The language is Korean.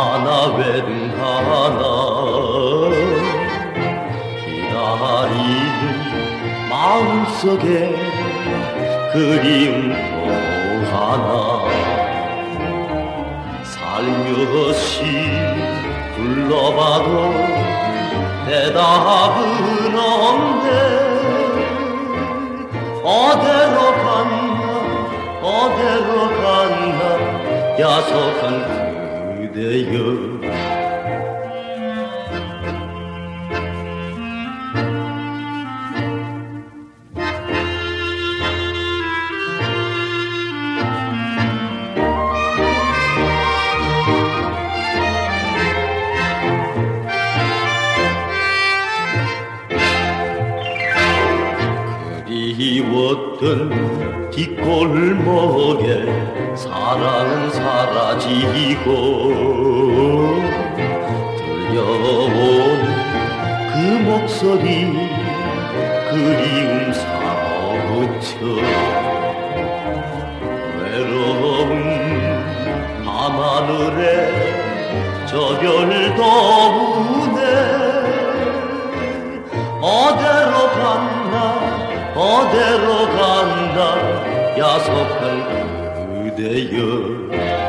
하나 외등 하나. 기다리는 마음속에 그리움 또 하나. 살며시 불러봐도 대답은 없네. 어디로 갔나 어디로 갔나 야속한 그대여 그리웠던 뒷골목에 사랑은 사라지고 들려오는 그 목소리 그리움 사무쳐 외로운 밤하늘에 저 별도 우네 어디로 갔나 어디로 갔나 야속한 그대여